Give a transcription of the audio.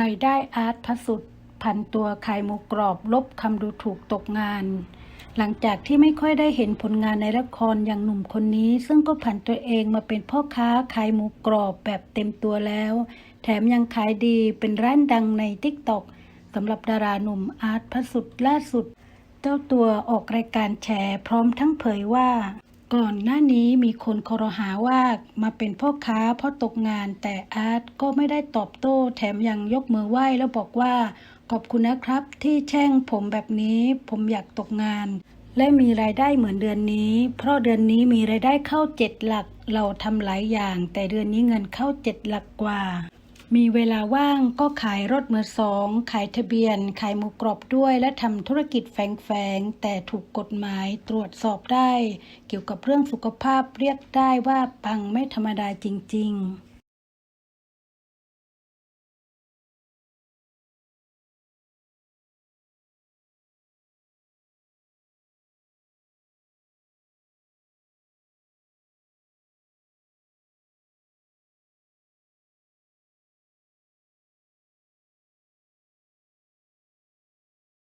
รายได้อาร์ตพสุดพันตัวขายหมูกรอบลบคำดูถูกตกงาน หลังจากที่ไม่ค่อยได้เห็นผลงานในละครอย่างหนุ่มคนนี้ ซึ่งก็ผันตัวเองมาเป็นพ่อค้าขายหมูกรอบแบบเต็มตัวแล้ว แถมยังขายดีเป็นร้านดังในทิกตอกสำหรับดาราหนุ่มอาร์ตพสุดล่าสุด เจ้าตัวออกรายการแฉพร้อมทั้งเผยว่า ก่อนหน้านี้มีคนคอรหาว่ามาเป็นพ่อค้าเพราะตกงาน แต่อาร์ตก็ไม่ได้ตอบโต้แถมยังยกมือไหว้แล้วบอกว่า ขอบคุณนะครับ ที่แช่งผมแบบนี้ผมอยากตกงาน และมีรายได้เหมือนเดือนนี้ เพราะเดือนนี้มีรายได้เข้าเจ็ดหลัก เราทำหลายอย่าง แต่เดือนนี้เงินเข้าเจ็ดหลักกว่า มีเวลาว่างก็ขายรถมือสอง ขายทะเบียน ขายหมูกรอบด้วย และทำธุรกิจแฝงๆ แต่ถูกกฎหมายตรวจสอบได้ เกี่ยวกับเรื่องสุขภาพเรียกได้ว่าปังไม่ธรรมดาจริง ๆ